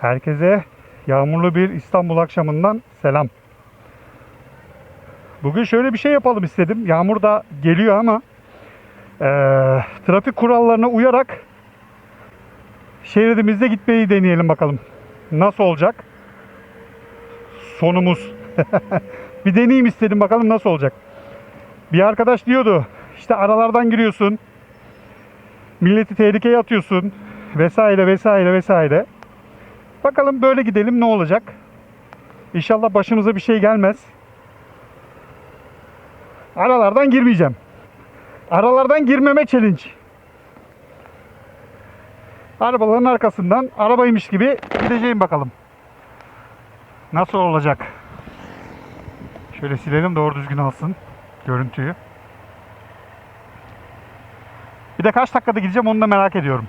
Herkese yağmurlu bir İstanbul akşamından selam. Bugün şöyle bir şey yapalım istedim. Yağmur da geliyor ama eee, trafik kurallarına uyarak şeridimizde gitmeyi deneyelim bakalım. Nasıl olacak? Sonumuz. bir deneyeyim istedim bakalım nasıl olacak. Bir arkadaş diyordu işte aralardan giriyorsun. Milleti tehlikeye atıyorsun vesaire vesaire vesaire. Bakalım böyle gidelim ne olacak? İnşallah başımıza bir şey gelmez. Aralardan girmeyeceğim. Aralardan girmeme challenge. Arabaların arkasından arabaymış gibi gideceğim bakalım. Nasıl olacak? Şöyle silelim doğru düzgün alsın görüntüyü. Bir de kaç dakikada gideceğim onu da merak ediyorum.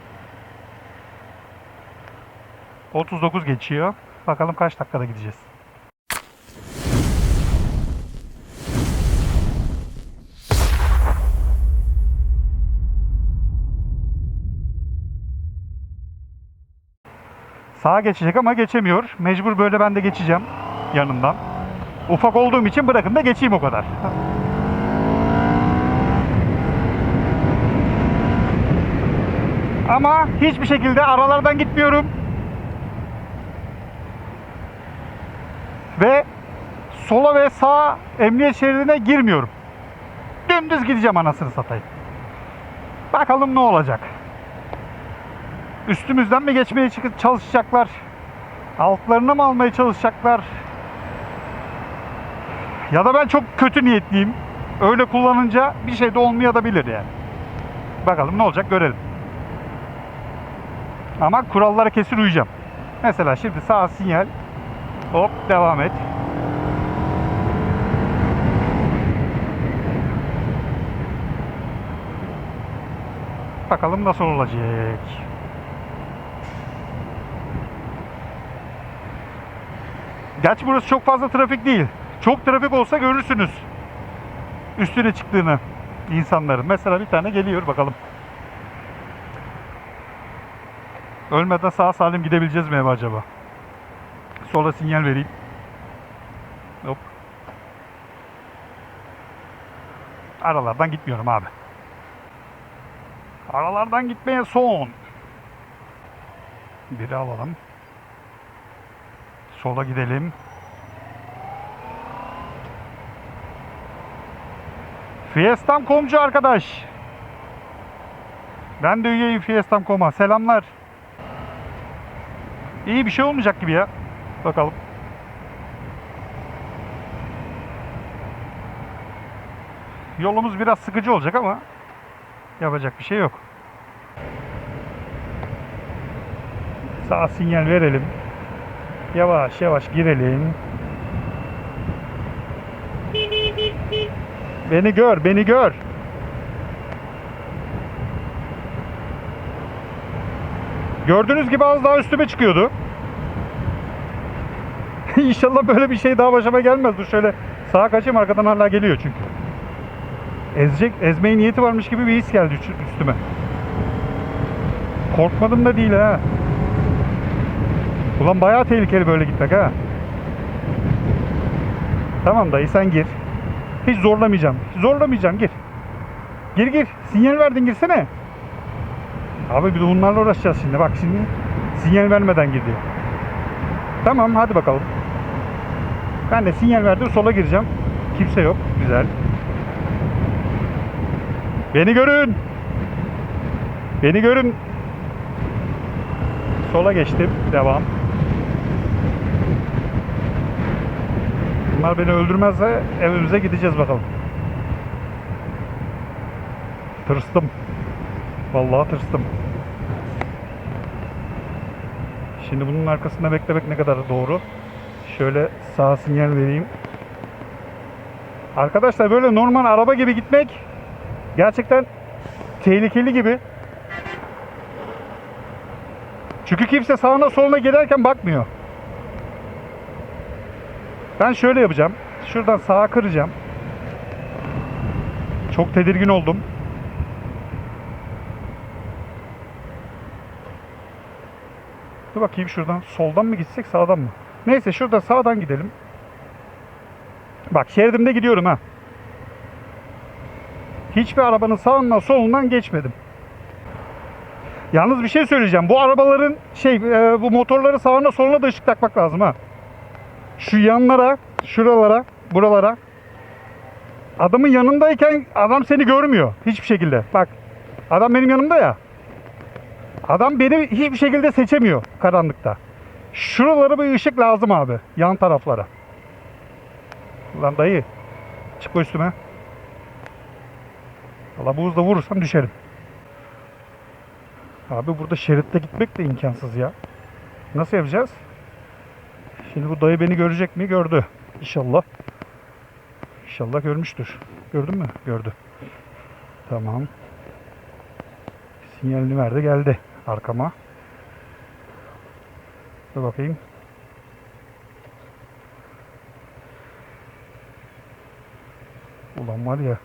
39 geçiyor. Bakalım kaç dakikada gideceğiz. Sağa geçecek ama geçemiyor. Mecbur böyle ben de geçeceğim yanından. Ufak olduğum için bırakın da geçeyim o kadar. Ama hiçbir şekilde aralardan gitmiyorum. Ve sola ve sağa emniyet şeridine girmiyorum. Dümdüz gideceğim anasını satayım. Bakalım ne olacak. Üstümüzden mi geçmeye çalışacaklar? Altlarını mı almaya çalışacaklar? Ya da ben çok kötü niyetliyim. Öyle kullanınca bir şey de olmayabilir yani. Bakalım ne olacak görelim. Ama kurallara kesin uyacağım. Mesela şimdi sağ sinyal. Hop devam et. Bakalım nasıl olacak. Gerçi burası çok fazla trafik değil. Çok trafik olsa görürsünüz. Üstüne çıktığını insanların. Mesela bir tane geliyor bakalım. Ölmeden sağ salim gidebileceğiz mi acaba? Sola sinyal vereyim. Hop. Aralardan gitmiyorum abi. Aralardan gitmeye son. Biri alalım. Sola gidelim. Fiestam komcu arkadaş. Ben de üyeyim Fiestam Kom'a. Selamlar. İyi bir şey olmayacak gibi ya. Bakalım. Yolumuz biraz sıkıcı olacak ama yapacak bir şey yok. Sağ sinyal verelim. Yavaş yavaş girelim. Beni gör, beni gör. Gördüğünüz gibi az daha üstüme çıkıyordu. İnşallah böyle bir şey daha başıma gelmez. Dur şöyle sağa kaçayım arkadan hala geliyor çünkü. Ezecek, ezmeye niyeti varmış gibi bir his geldi üstüme. Korkmadım da değil ha. Ulan bayağı tehlikeli böyle gitmek ha. Tamam dayı sen gir. Hiç zorlamayacağım. Zorlamayacağım gir. Gir gir. Sinyal verdin girsene. Abi bir de bunlarla uğraşacağız şimdi. Bak şimdi sinyal vermeden girdi. Tamam hadi bakalım. Ben de sinyal verdim sola gireceğim. Kimse yok. Güzel. Beni görün. Beni görün. Sola geçtim. Devam. Bunlar beni öldürmezse evimize gideceğiz bakalım. Tırstım. Vallahi tırstım. Şimdi bunun arkasında beklemek ne kadar doğru? Şöyle sağ sinyal vereyim. Arkadaşlar böyle normal araba gibi gitmek gerçekten tehlikeli gibi. Çünkü kimse sağına soluna giderken bakmıyor. Ben şöyle yapacağım. Şuradan sağa kıracağım. Çok tedirgin oldum. Dur bakayım şuradan soldan mı gitsek sağdan mı? Neyse şurada sağdan gidelim. Bak şeridimde gidiyorum ha. Hiçbir arabanın sağından solundan geçmedim. Yalnız bir şey söyleyeceğim. Bu arabaların şey e, bu motorları sağına soluna da ışık takmak lazım ha. Şu yanlara, şuralara, buralara. Adamın yanındayken adam seni görmüyor hiçbir şekilde. Bak adam benim yanımda ya. Adam beni hiçbir şekilde seçemiyor karanlıkta. Şuralara bir ışık lazım abi. Yan taraflara. Ulan dayı. Çıkma üstüme. Valla bu hızla vurursam düşerim. Abi burada şeritte gitmek de imkansız ya. Nasıl yapacağız? Şimdi bu dayı beni görecek mi? Gördü. İnşallah. İnşallah görmüştür. Gördün mü? Gördü. Tamam. Sinyalini verdi geldi arkama. Dur bakayım. Ulan var ya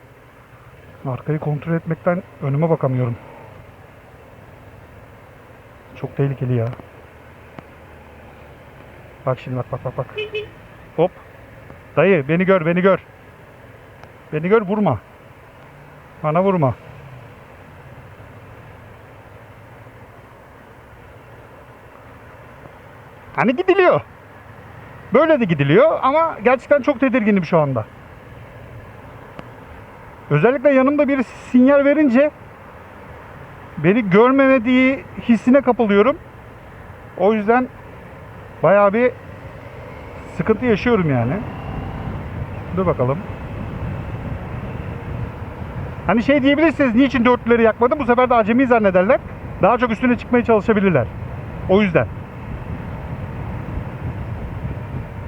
arkayı kontrol etmekten önüme bakamıyorum. Çok tehlikeli ya. Bak şimdi bak bak bak bak. Hop. Dayı beni gör beni gör. Beni gör vurma. Bana vurma. Hani gidiliyor. Böyle de gidiliyor ama gerçekten çok tedirginim şu anda. Özellikle yanımda biri sinyal verince beni görmemediği hissine kapılıyorum. O yüzden bayağı bir sıkıntı yaşıyorum yani. Dur bakalım. Hani şey diyebilirsiniz niçin dörtlüleri yakmadın? Bu sefer de acemi zannederler. Daha çok üstüne çıkmaya çalışabilirler. O yüzden.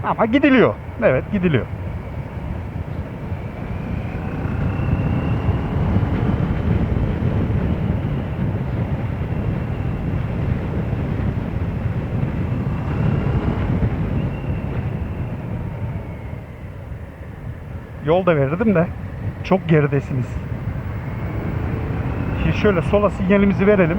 Ama gidiliyor. Evet gidiliyor. Yol da verirdim de çok geridesiniz. Şimdi şöyle sola sinyalimizi verelim.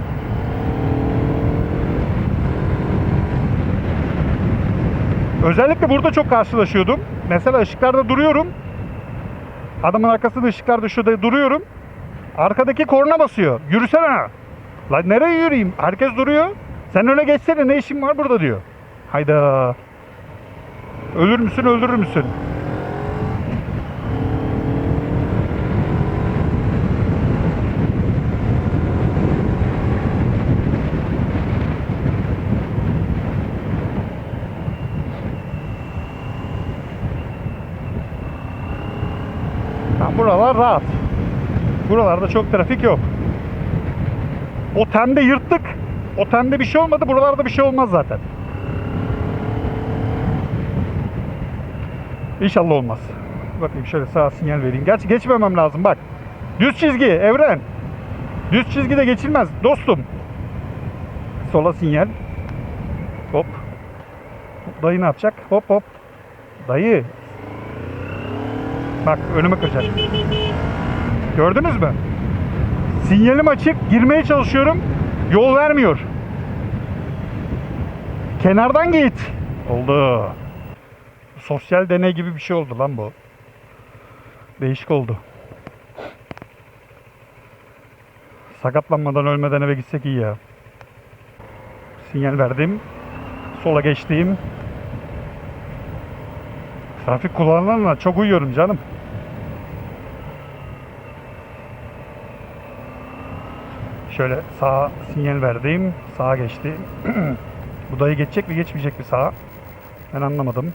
Özellikle burada çok karşılaşıyordum. Mesela ışıklarda duruyorum. Adamın arkasında ışıklarda şurada duruyorum. Arkadaki korna basıyor. Yürüsene. Lan nereye yürüyeyim? Herkes duruyor. Sen öne geçsene ne işin var burada diyor. Hayda. Ölür müsün öldürür müsün? Ya buralar rahat. Buralarda çok trafik yok. O temde yırttık. O temde bir şey olmadı. Buralarda bir şey olmaz zaten. İnşallah olmaz. Bakayım şöyle sağa sinyal vereyim. Gerçi geçmemem lazım bak. Düz çizgi Evren. Düz çizgide geçilmez dostum. Sola sinyal. Hop. Dayı ne yapacak? Hop hop. Dayı Bak önüme kıracak. Gördünüz mü? Sinyalim açık. Girmeye çalışıyorum. Yol vermiyor. Kenardan git. Oldu. Sosyal deney gibi bir şey oldu lan bu. Değişik oldu. Sakatlanmadan ölmeden eve gitsek iyi ya. Sinyal verdim. Sola geçtiğim. Trafik kullananlarla çok uyuyorum canım. Şöyle sağa sinyal verdim. Sağa geçti. Bu dayı geçecek mi geçmeyecek mi sağa? Ben anlamadım.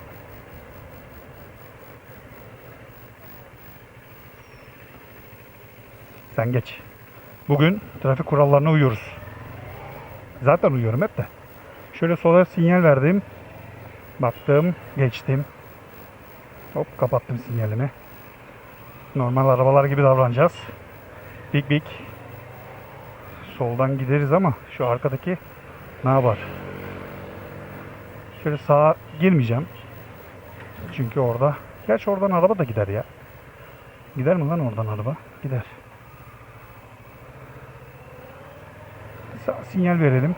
Sen geç. Bugün trafik kurallarına uyuyoruz. Zaten uyuyorum hep de. Şöyle sola sinyal verdim. Baktım, geçtim. Hop kapattım sinyalimi. Normal arabalar gibi davranacağız. Bik bik. Soldan gideriz ama şu arkadaki ne yapar? Şöyle sağa girmeyeceğim. Çünkü orada Gerçi oradan araba da gider ya. Gider mi lan oradan araba? Gider. Sağ sinyal verelim.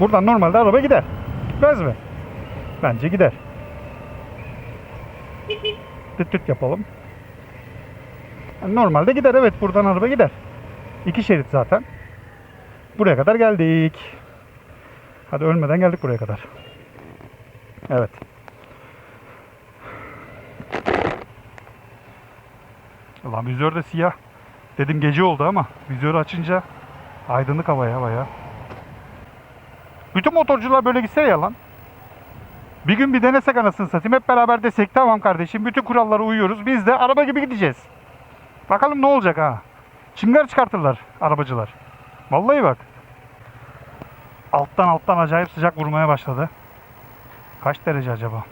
Buradan normalde araba gider. Gitmez mi? Bence gider. Tıt tıt yapalım. Yani Normalde gider evet buradan araba gider. İki şerit zaten. Buraya kadar geldik. Hadi ölmeden geldik buraya kadar. Evet. Ulan vizör de siyah. Dedim gece oldu ama vizörü açınca aydınlık havaya baya. Bütün motorcular böyle gitse ya lan. Bir gün bir denesek anasını satayım. Hep beraber desek tamam kardeşim bütün kurallara uyuyoruz. Biz de araba gibi gideceğiz. Bakalım ne olacak ha. Çıngar çıkartırlar arabacılar. Vallahi bak. Alttan alttan acayip sıcak vurmaya başladı. Kaç derece acaba?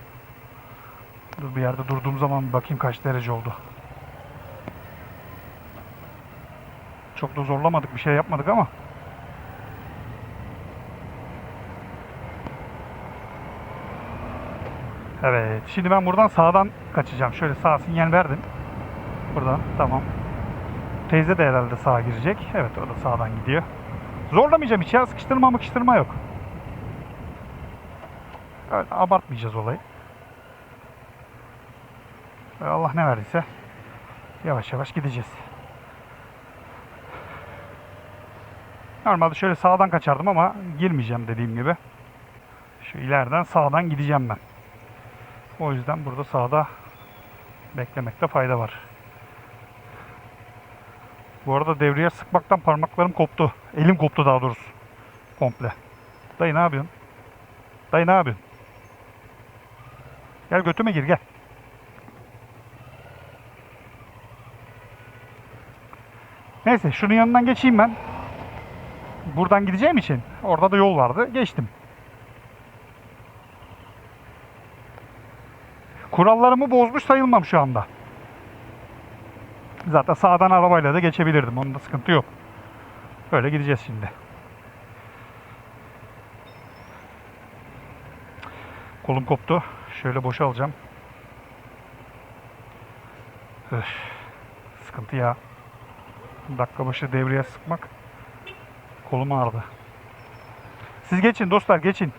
Dur bir yerde durduğum zaman bakayım kaç derece oldu. Çok da zorlamadık bir şey yapmadık ama. Evet. Şimdi ben buradan sağdan kaçacağım. Şöyle sağ sinyal verdim. Buradan tamam. Teyze de herhalde sağa girecek. Evet o da sağdan gidiyor. Zorlamayacağım hiç ya. Sıkıştırma mıkıştırma yok. Öyle abartmayacağız olayı. Allah ne verdiyse yavaş yavaş gideceğiz. Normalde şöyle sağdan kaçardım ama girmeyeceğim dediğim gibi. Şu ileriden sağdan gideceğim ben. O yüzden burada sağda beklemekte fayda var. Bu arada devreye sıkmaktan parmaklarım koptu. Elim koptu daha doğrusu. Komple. Dayı ne yapıyorsun? Dayı ne yapıyorsun? Gel götüme gir gel. Neyse şunun yanından geçeyim ben. Buradan gideceğim için orada da yol vardı. Geçtim. Kurallarımı bozmuş sayılmam şu anda. Zaten sağdan arabayla da geçebilirdim. Onda sıkıntı yok. Böyle gideceğiz şimdi. Kolum koptu. Şöyle boşa alacağım. Üf, sıkıntı ya. Dakika başı devreye sıkmak kolum ağrıdı. Siz geçin dostlar geçin.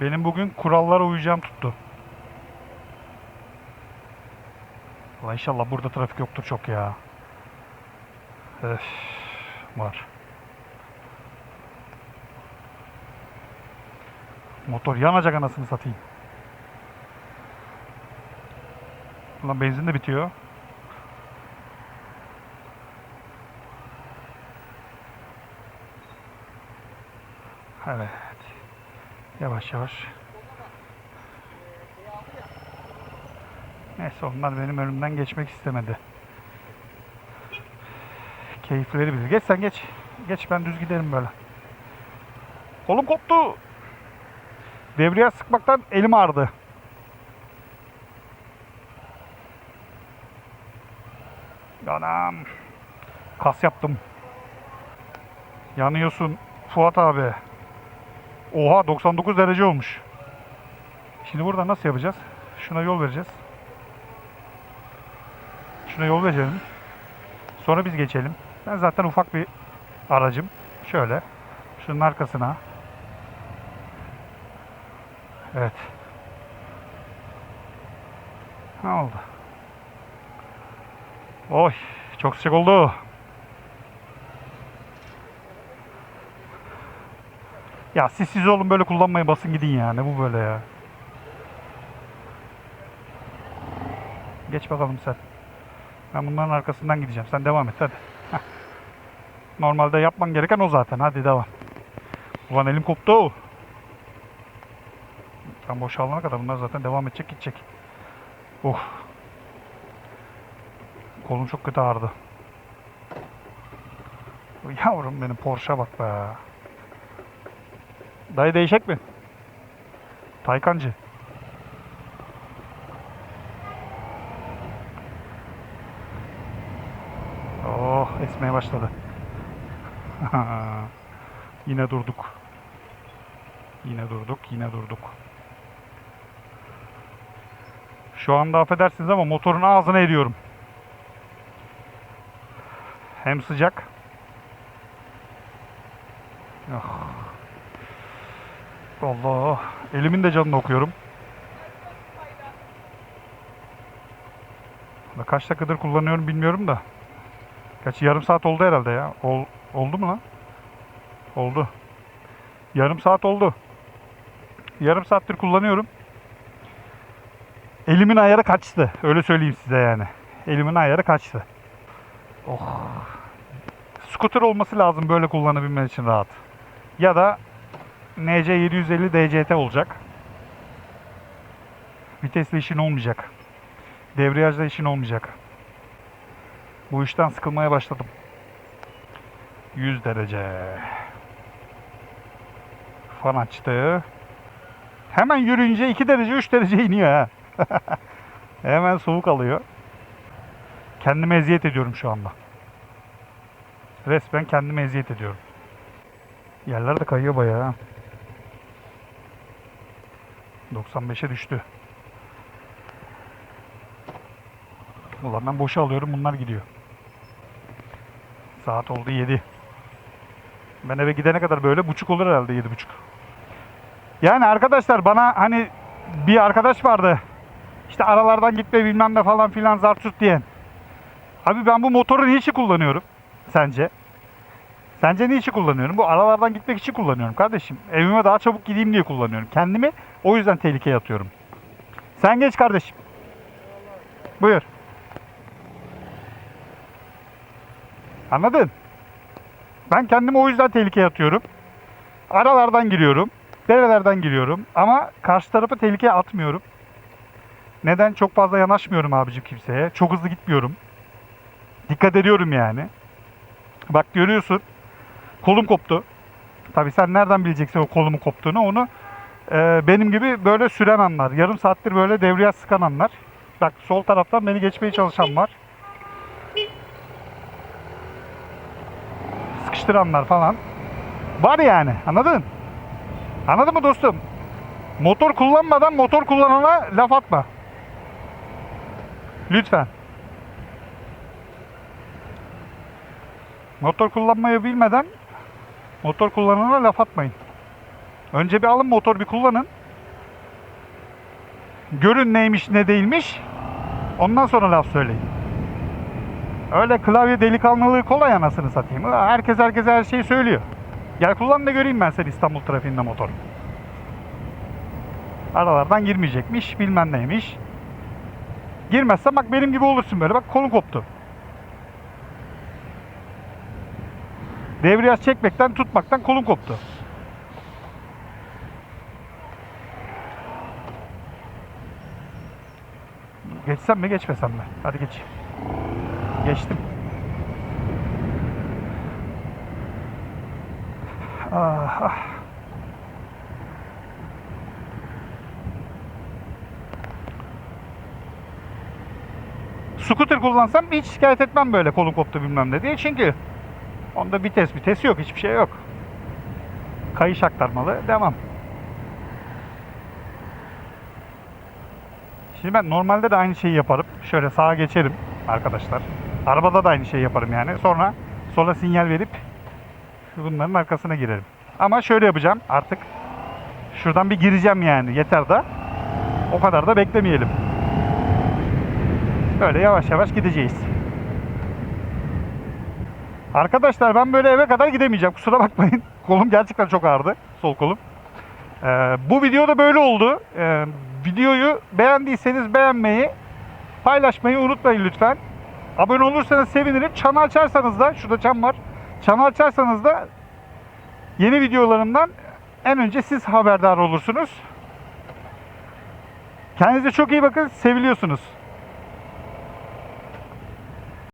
Benim bugün kurallara uyacağım tuttu. Allah inşallah burada trafik yoktur çok ya. Öf, var. Motor yanacak anasını satayım. Ulan benzin de bitiyor. Evet. Yavaş yavaş. Neyse onlar benim önümden geçmek istemedi. Keyifleri bilir. Geç sen geç. Geç ben düz giderim böyle. Kolum koptu. Devreye sıkmaktan elim ağrıdı. Anam. Kas yaptım. Yanıyorsun Fuat abi. Oha 99 derece olmuş. Şimdi burada nasıl yapacağız? Şuna yol vereceğiz. Şuna yol verelim. Sonra biz geçelim. Ben zaten ufak bir aracım. Şöyle. Şunun arkasına. Evet. Ne oldu? Oy, çok sıcak oldu. Ya siz siz olun böyle kullanmayı basın gidin ya. Ne bu böyle ya? Geç bakalım sen. Ben bunların arkasından gideceğim. Sen devam et hadi. Normalde yapman gereken o zaten. Hadi devam. Ulan elim koptu. Ben boşalana kadar bunlar zaten devam edecek gidecek. Oh. Kolum çok kötü ağrıdı. Yavrum benim Porsche'a bak be. Dayı değişik mi? Taykancı. Oh esmeye başladı. yine durduk. Yine durduk, yine durduk. Şu anda affedersiniz ama motorun ağzına ediyorum. Hem sıcak. Allah. Elimin de canını okuyorum. Kaç dakikadır kullanıyorum bilmiyorum da. Kaç yarım saat oldu herhalde ya. Ol, oldu mu lan? Oldu. Yarım saat oldu. Yarım saattir kullanıyorum. Elimin ayarı kaçtı. Öyle söyleyeyim size yani. Elimin ayarı kaçtı. Oh. Scooter olması lazım böyle kullanabilmen için rahat. Ya da NC 750 DCT olacak. Vitesli işin olmayacak. Debriyajla işin olmayacak. Bu işten sıkılmaya başladım. 100 derece. Fan açtı. Hemen yürüyünce 2 derece 3 derece iniyor. Hemen soğuk alıyor. Kendime eziyet ediyorum şu anda. Resmen kendime eziyet ediyorum. Yerler de kayıyor bayağı. 95'e düştü. Ulan ben boşa alıyorum bunlar gidiyor. Saat oldu 7. Ben eve gidene kadar böyle buçuk olur herhalde yedi buçuk. Yani arkadaşlar bana hani bir arkadaş vardı. İşte aralardan gitme bilmem ne falan filan zartut diyen. Abi ben bu motoru niçin kullanıyorum? Sence? Sence niçin kullanıyorum? Bu aralardan gitmek için kullanıyorum kardeşim. Evime daha çabuk gideyim diye kullanıyorum. Kendimi o yüzden tehlikeye atıyorum. Sen geç kardeşim. Buyur. Anladın? Ben kendimi o yüzden tehlikeye atıyorum. Aralardan giriyorum. Derelerden giriyorum. Ama karşı tarafı tehlikeye atmıyorum. Neden? Çok fazla yanaşmıyorum abicim kimseye. Çok hızlı gitmiyorum. Dikkat ediyorum yani. Bak görüyorsun. Kolum koptu. Tabii sen nereden bileceksin o kolumun koptuğunu? Onu e, benim gibi böyle süren anlar. Yarım saattir böyle devriyaj sıkan anlar. Bak sol taraftan beni geçmeye çalışan var. Sıkıştıranlar falan. Var yani. Anladın? Anladın mı dostum? Motor kullanmadan motor kullanana laf atma. Lütfen. Motor kullanmayı bilmeden motor kullanana laf atmayın. Önce bir alın motor bir kullanın. Görün neymiş ne değilmiş. Ondan sonra laf söyleyin. Öyle klavye delikanlılığı kolay anasını satayım. Herkes herkese her şeyi söylüyor. Gel kullan da göreyim ben seni İstanbul trafiğinde motor. Aralardan girmeyecekmiş, bilmem neymiş. Girmezsen bak benim gibi olursun böyle. Bak kolun koptu. Devriyaj çekmekten, tutmaktan kolun koptu. Geçsem mi geçmesem mi? Hadi geç. Geçtim. Ah, ah. Scooter kullansam hiç şikayet etmem böyle kolum koptu bilmem ne diye. Çünkü onda vites vites yok. Hiçbir şey yok. Kayış aktarmalı. Devam. Şimdi ben normalde de aynı şeyi yaparım. Şöyle sağa geçerim arkadaşlar. Arabada da aynı şeyi yaparım yani. Sonra sola sinyal verip bunların arkasına girerim. Ama şöyle yapacağım artık. Şuradan bir gireceğim yani. Yeter da. O kadar da beklemeyelim. Böyle yavaş yavaş gideceğiz. Arkadaşlar ben böyle eve kadar gidemeyeceğim. Kusura bakmayın. Kolum gerçekten çok ağrıdı. Sol kolum. Ee, bu video da böyle oldu. Ee, videoyu beğendiyseniz beğenmeyi, paylaşmayı unutmayın lütfen. Abone olursanız sevinirim. Çanı açarsanız da, şurada çan var. Çanı açarsanız da yeni videolarımdan en önce siz haberdar olursunuz. Kendinize çok iyi bakın. Seviliyorsunuz.